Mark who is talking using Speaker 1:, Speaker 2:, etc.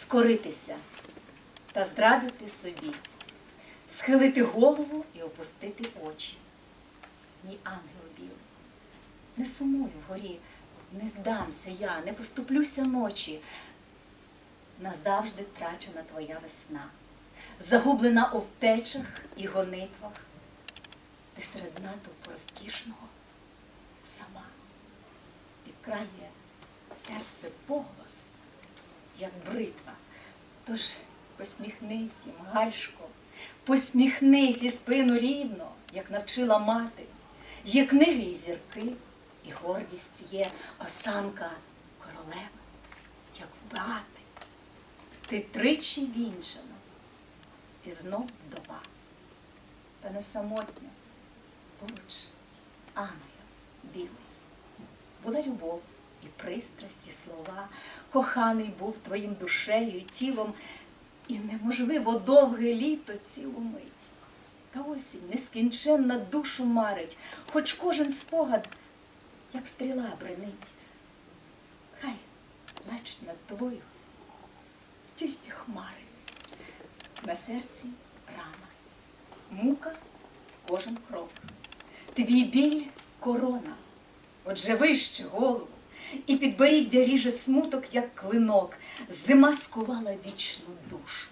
Speaker 1: скоритися та зрадити собі, схилити голову і опустити очі. Мій ангел білий, не сумую вгорі, не здамся я, не поступлюся ночі. Назавжди втрачена твоя весна, загублена у втечах і гонитвах. Ти серед натовпу розкішного сама підкрає серце поголос, як бритва. Тож посміхнись їм, гальшко, посміхнись і спину рівно, як навчила мати. Є книги і зірки, і гордість є осанка королеви, як вбрати. Ти тричі вінчана, і знов вдова. Та не самотня, поруч ангел білий. Була любов і пристрасть, і слова, коханий був твоїм душею і тілом, і неможливо довге літо цілу мить. Та осінь нескінченна душу марить, хоч кожен спогад, як стріла бренить. Хай плачуть над тобою тільки хмари. На серці рана, мука кожен крок. Твій біль корона, отже вище голову, і підборіддя ріже смуток, як клинок, зима скувала вічну душу.